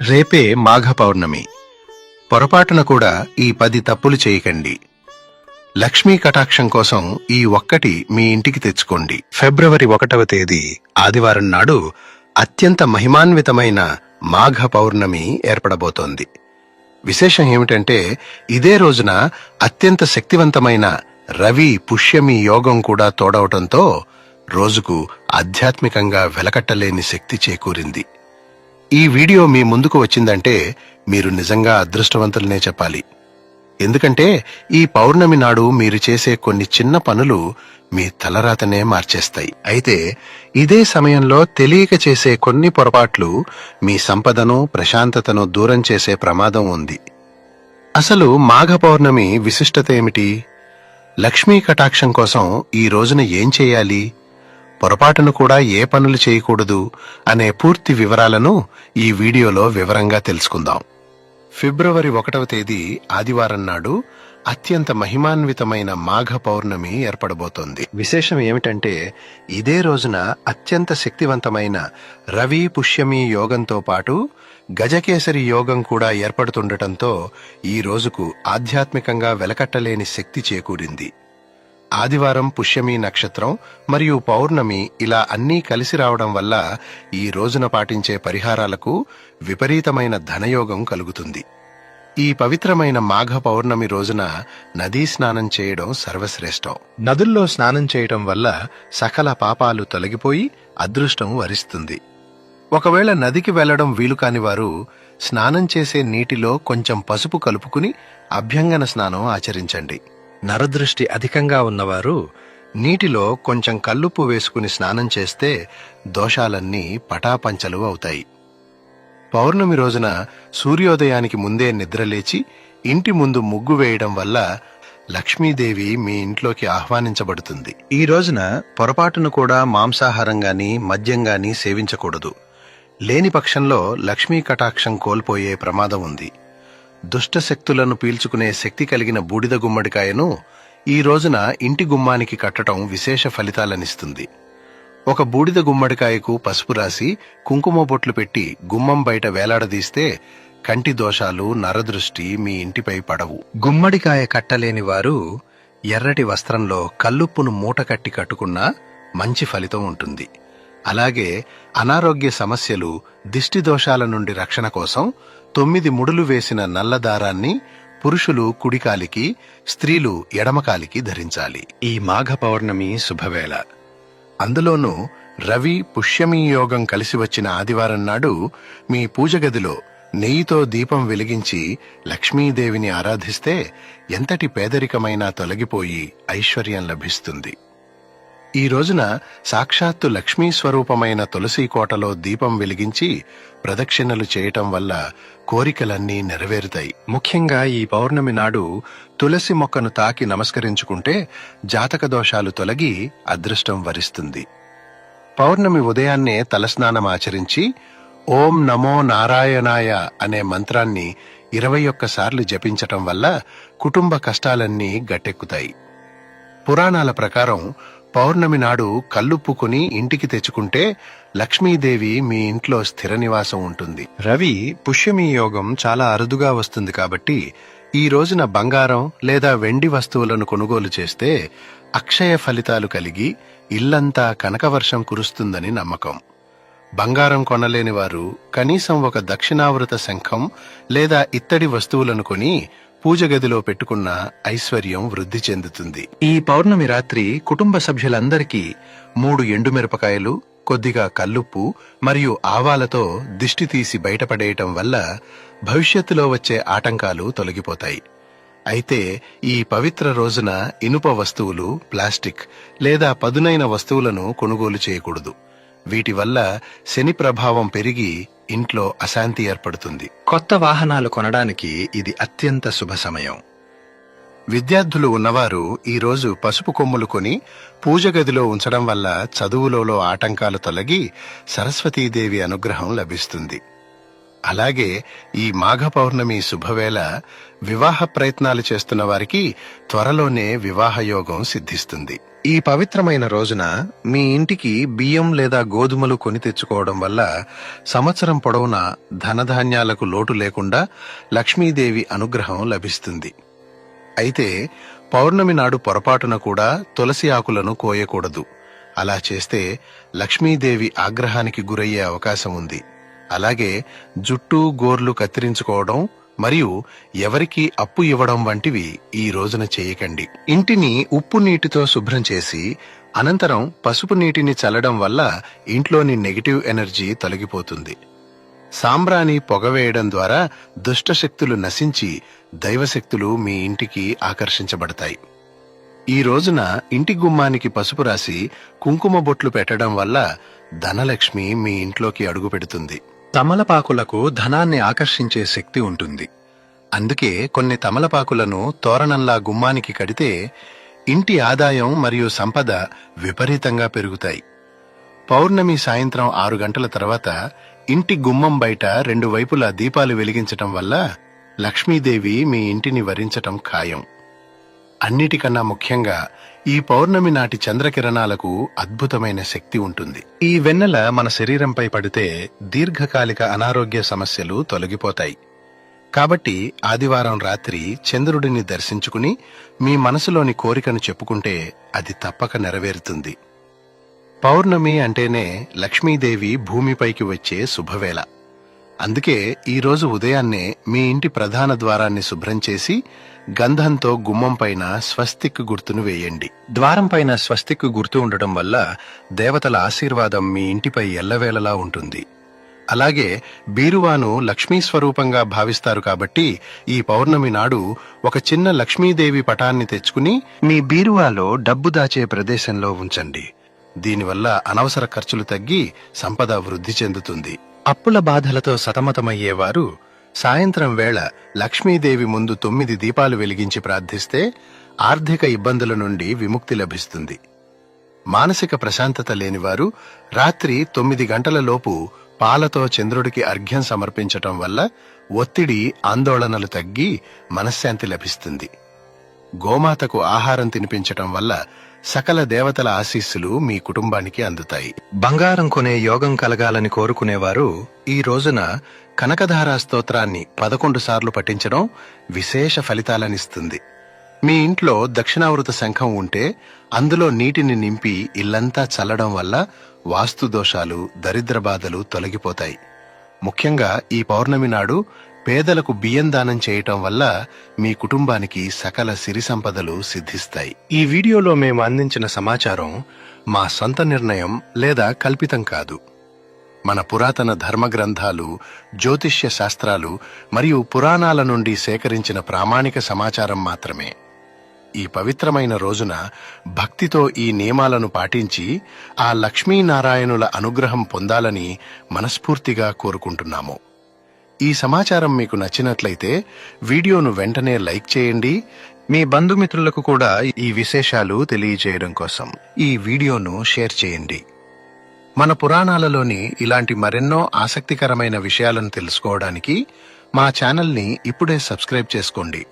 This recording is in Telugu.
రేపే మాఘ పౌర్ణమి పొరపాటున కూడా ఈ పది తప్పులు చేయకండి. లక్ష్మీ కటాక్షం కోసం ఈ ఒక్కటి మీ ఇంటికి తెచ్చుకోండి. ఫిబ్రవరి ఒకటవ తేదీ ఆదివారం నాడు అత్యంత మహిమాన్వితమైన మాఘ పౌర్ణమి ఏర్పడబోతోంది. విశేషం ఏమిటంటే ఇదే రోజున అత్యంత శక్తివంతమైన రవి పుష్యమి యోగం కూడా తోడవటంతో రోజుకు ఆధ్యాత్మికంగా వెలకట్టలేని శక్తి చేకూరింది. ఈ వీడియో మీ ముందుకు వచ్చిందంటే మీరు నిజంగా అదృష్టవంతులనే చెప్పాలి. ఎందుకంటే ఈ పౌర్ణమి నాడు మీరు చేసే కొన్ని చిన్న పనులు మీ తలరాతనే మార్చేస్తాయి. అయితే ఇదే సమయంలో తెలియక చేసే కొన్ని పొరపాట్లు మీ సంపదను ప్రశాంతతను దూరం చేసే ప్రమాదం ఉంది. అసలు మాఘ పౌర్ణమి విశిష్టత ఏమిటి? లక్ష్మీ కటాక్షం కోసం ఈ రోజున ఏం చేయాలి? పొరపాటును కూడా ఏ పనులు చేయకూడదు అనే పూర్తి వివరాలను ఈ వీడియోలో వివరంగా తెలుసుకుందాం. ఫిబ్రవరి ఒకటవ తేదీ ఆదివారం నాడు అత్యంత మహిమాన్వితమైన మాఘ పౌర్ణమి ఏర్పడబోతోంది. విశేషం ఏమిటంటే ఇదే రోజున అత్యంత శక్తివంతమైన రవి పుష్యమి యోగంతో పాటు గజకేసరి యోగం కూడా ఏర్పడుతుండటంతో ఈ రోజుకు ఆధ్యాత్మికంగా వెలకట్టలేని శక్తి చేకూరింది. ఆదివారం పుష్యమి నక్షత్రం మరియు పౌర్ణమి ఇలా అన్నీ కలిసి రావడం వల్ల ఈ రోజున పాటించే పరిహారాలకు విపరీతమైన ధనయోగం కలుగుతుంది. ఈ పవిత్రమైన మాఘ పౌర్ణమి రోజున నదీ స్నానం చేయడం సర్వశ్రేష్టం. నదుల్లో స్నానం చేయడం వల్ల సకల పాపాలు తొలగిపోయి అదృష్టం వరిస్తుంది. ఒకవేళ నదికి వెళ్ళడం వీలు కాని వారు స్నానం చేసే నీటిలో కొంచెం పసుపు కలుపుకుని అభ్యంగన స్నానం ఆచరించండి. నరదృష్టి అధికంగా ఉన్నవారు నీటిలో కొంచెం కల్లుప్పు వేసుకుని స్నానం చేస్తే దోషాలన్నీ పటాపంచలు అవుతాయి. పౌర్ణమి రోజున సూర్యోదయానికి ముందే నిద్రలేచి ఇంటి ముందు ముగ్గు వేయడం వల్ల లక్ష్మీదేవి మీ ఇంట్లోకి ఆహ్వానించబడుతుంది. ఈ రోజున పొరపాటును కూడా మాంసాహారం గాని మద్యం గాని సేవించకూడదు. లేని పక్షంలో లక్ష్మీ కటాక్షం కోల్పోయే ప్రమాదం ఉంది. దుష్ట శక్తులను పీల్చుకునే శక్తి కలిగిన బూడిద గుమ్మడికాయను ఈ రోజున ఇంటి గుమ్మానికి కట్టడం విశేష ఫలితాలనిస్తుంది. ఒక బూడిద గుమ్మడికాయకు పసుపు రాసి కుంకుమ బొట్లు పెట్టి గుమ్మం బయట వేలాడదీస్తే కంటి దోషాలు నరదృష్టి మీ ఇంటిపై పడవు. గుమ్మడికాయ కట్టలేని వారు ఎర్రటి వస్త్రంలో కల్లుప్పును మూట కట్టి కట్టుకున్నా మంచి ఫలితం ఉంటుంది. అలాగే అనారోగ్య సమస్యలు దిష్టి దోషాల నుండి రక్షణ కోసం తొమ్మిది ముడులు వేసిన నల్ల దారాన్ని పురుషులు కుడికాలికి స్త్రీలు ఎడమకాలికి ధరించాలి. ఈ మాఘ పౌర్ణమి శుభవేళ. అందులోనూ రవి పుష్యమి యోగం కలిసి వచ్చిన ఆదివారం నాడు మీ పూజ గదిలో నెయ్యితో దీపం వెలిగించి లక్ష్మీదేవిని ఆరాధిస్తే ఎంతటి పేదరికమైనా తొలగిపోయి ఐశ్వర్యం లభిస్తుంది. ఈ రోజున సాక్షాత్తు లక్ష్మీ స్వరూపమైన తులసి కోటలో దీపం వెలిగించి ప్రదక్షిణలు చేయటం వల్ల కోరికలన్నీ నెరవేరుతాయి. ముఖ్యంగా ఈ పౌర్ణమి నాడు తులసి మొక్కను తాకి నమస్కరించుకుంటే జాతక దోషాలు తొలగి అదృష్టం వరిస్తుంది. పౌర్ణమి ఉదయాన్నే తలస్నానం ఆచరించి ఓం నమో నారాయణాయ అనే మంత్రాన్ని ఇరవై ఒక్కసార్లు జపించటం వల్ల కుటుంబ కష్టాలన్నీ గట్టెక్కుతాయి. పురాణాల ప్రకారం పౌర్ణమి నాడు కల్లుప్పుకుని ఇంటికి తెచ్చుకుంటే లక్ష్మీదేవి మీ ఇంట్లో స్థిర నివాసం ఉంటుంది. రవి పుష్యమి యోగం చాలా అరుదుగా వస్తుంది కాబట్టి ఈ రోజున బంగారం లేదా వెండి వస్తువులను కొనుగోలు చేస్తే అక్షయ ఫలితాలు కలిగి ఇల్లంతా కనకవర్షం కురుస్తుందని నమ్మకం. బంగారం కొనలేని వారు కనీసం ఒక దక్షిణావృత శంఖం లేదా ఇత్తడి వస్తువులను కొని పూజ గదిలో పెట్టుకున్న ఐశ్వర్యం వృద్ధి చెందుతుంది. ఈ పౌర్ణమి రాత్రి కుటుంబ సభ్యులందరికీ మూడు ఎండుమిరపకాయలు కొద్దిగా కల్లుప్పు మరియు ఆవాలతో దిష్టి తీసి బయటపడేయటం వల్ల భవిష్యత్తులో వచ్చే ఆటంకాలు తొలగిపోతాయి. అయితే ఈ పవిత్ర రోజున ఇనుప వస్తువులు ప్లాస్టిక్ లేదా పదునైన వస్తువులను కొనుగోలు చేయకూడదు. వీటి వల్ల శని ప్రభావం పెరిగి ఇంట్లో అశాంతి ఏర్పడుతుంది. కొత్త వాహనాలు కొనడానికి ఇది అత్యంత శుభ సమయం. విద్యార్థులు ఉన్నవారు ఈ రోజు పసుపు కొమ్ములు కొని పూజ గదిలో ఉంచడం వల్ల చదువులలో ఆటంకాలు తొలగి సరస్వతీదేవి అనుగ్రహం లభిస్తుంది. అలాగే ఈ మాఘ పౌర్ణమి శుభవేళ వివాహ ప్రయత్నాలు చేస్తున్న వారికి త్వరలోనే వివాహ యోగం సిద్ధిస్తుంది. ఈ పవిత్రమైన రోజున మీ ఇంటికి బియ్యం లేదా గోధుమలు కొని తెచ్చుకోవడం వల్ల సంవత్సరం పొడవునా ధనధాన్యాలకు లోటు లేకుండా లక్ష్మీదేవి అనుగ్రహం లభిస్తుంది. అయితే పౌర్ణమి నాడు పొరపాటున కూడా తులసి ఆకులను కోయకూడదు. అలా చేస్తే లక్ష్మీదేవి ఆగ్రహానికి గురయ్యే అవకాశం ఉంది. అలాగే జుట్టు గోర్లు కత్తిరించుకోవడం మరియు ఎవరికి అప్పు ఇవ్వడం వంటివి ఈ రోజున చేయకండి. ఇంటిని ఉప్పు నీటితో శుభ్రం చేసి అనంతరం పసుపు నీటిని చల్లడం వల్ల ఇంట్లోని నెగిటివ్ ఎనర్జీ తొలగిపోతుంది. సాంబ్రాణి పొగవేయడం ద్వారా దుష్టశక్తులు నశించి దైవశక్తులు మీ ఇంటికి ఆకర్షించబడతాయి. ఈ రోజున ఇంటి గుమ్మానికి పసుపు రాసి కుంకుమ బొట్లు పెట్టడం వల్ల ధనలక్ష్మి మీ ఇంట్లోకి అడుగు పెడుతుంది. తమలపాకులకు ధనాన్ని ఆకర్షించే శక్తి ఉంటుంది. అందుకే కొన్ని తమలపాకులను తోరణంలా గుమ్మానికి కడితే ఇంటి ఆదాయం మరియు సంపద విపరీతంగా పెరుగుతాయి. పౌర్ణమి సాయంత్రం ఆరు గంటల తర్వాత ఇంటి గుమ్మం బయట రెండు వైపులా దీపాలు వెలిగించటం వల్ల లక్ష్మీదేవి మీ ఇంటిని వరించటం ఖాయం. అన్నిటికన్నా ముఖ్యంగా ఈ పౌర్ణమి నాటి చంద్రకిరణాలకు అద్భుతమైన శక్తి ఉంటుంది. ఈ వెన్నెల మన శరీరంపై పడితే దీర్ఘకాలిక అనారోగ్య సమస్యలు తొలగిపోతాయి. కాబట్టి ఆదివారం రాత్రి చంద్రుడిని దర్శించుకుని మీ మనసులోని కోరికను చెప్పుకుంటే అది తప్పక నెరవేరుతుంది. పౌర్ణమి అంటేనే లక్ష్మీదేవి భూమిపైకి వచ్చే శుభవేళ. అందుకే ఈరోజు ఉదయాన్నే మీ ఇంటి ప్రధాన ద్వారాన్ని శుభ్రం చేసి గంధంతో గుమ్మం పైన స్వస్తిక్ గుర్తును వేయండి. ద్వారం పైన స్వస్తిక్ గుర్తు ఉండటం వల్ల దేవతల ఆశీర్వాదం మీ ఇంటిపై ఎల్లవేళలా ఉంటుంది. అలాగే బీరువాను లక్ష్మీ స్వరూపంగా భావిస్తారు కాబట్టి ఈ పౌర్ణమి నాడు ఒక చిన్న లక్ష్మీదేవి పటాన్ని తెచ్చుకుని మీ బీరువాలో డబ్బు దాచే ప్రదేశంలో ఉంచండి. దీనివల్ల అనవసర ఖర్చులు తగ్గి సంపద వృద్ధి చెందుతుంది. అప్పుల బాధలతో సతమతమయ్యేవారు సాయంత్రం వేళ లక్ష్మీదేవి ముందు తొమ్మిది దీపాలు వెలిగించి ప్రార్థిస్తే ఆర్థిక ఇబ్బందుల నుండి విముక్తి లభిస్తుంది. మానసిక ప్రశాంతత లేనివారు రాత్రి తొమ్మిది గంటలలోపు పాలతో చంద్రుడికి అర్ఘ్యం సమర్పించటం వల్ల ఒత్తిడి ఆందోళనలు తగ్గి మనశ్శాంతి లభిస్తుంది. గోమాతకు ఆహారం తినిపించటం వల్ల సకల దేవతల ఆశీస్సులు మీ కుటుంబానికి అందుతాయి. బంగారం కొనే యోగం కలగాలని కోరుకునేవారు ఈ రోజున కనకధారా స్తోత్రాన్ని పదకొండు సార్లు పఠించడం విశేష ఫలితాలనిస్తుంది. మీ ఇంట్లో దక్షిణావృత శంఖం ఉంటే అందులో నీటిని నింపి ఇల్లంతా చల్లడం వల్ల వాస్తు దోషాలు దరిద్ర బాధలు తొలగిపోతాయి. ముఖ్యంగా ఈ పౌర్ణమి నాడు పేదలకు బియ్యం దానం చేయటం వల్ల మీ కుటుంబానికి సకల సిరి సంపదలు సిద్ధిస్తాయి. ఈ వీడియోలో మేము అందించిన సమాచారం మా సొంత నిర్ణయం లేదా కల్పితం కాదు. మన పురాతన ధర్మ గ్రంథాలు జ్యోతిష్య శాస్త్రాలు మరియు పురాణాల నుండి సేకరించిన ప్రామాణిక సమాచారం మాత్రమే. ఈ పవిత్రమైన రోజున భక్తితో ఈ నియమాలను పాటించి ఆ లక్ష్మీనారాయణుల అనుగ్రహం పొందాలని మనస్ఫూర్తిగా కోరుకుంటున్నాము. ఈ సమాచారం మీకు నచ్చినట్లయితే వీడియోను వెంటనే లైక్ చేయండి. మీ బంధుమిత్రులకు కూడా ఈ విశేషాలు తెలియజేయడం కోసం ఈ వీడియోను షేర్ చేయండి. మన పురాణాలలోని ఇలాంటి మరెన్నో ఆసక్తికరమైన విషయాలను తెలుసుకోవడానికి మా ఛానల్ని ఇప్పుడే సబ్స్క్రైబ్ చేసుకోండి.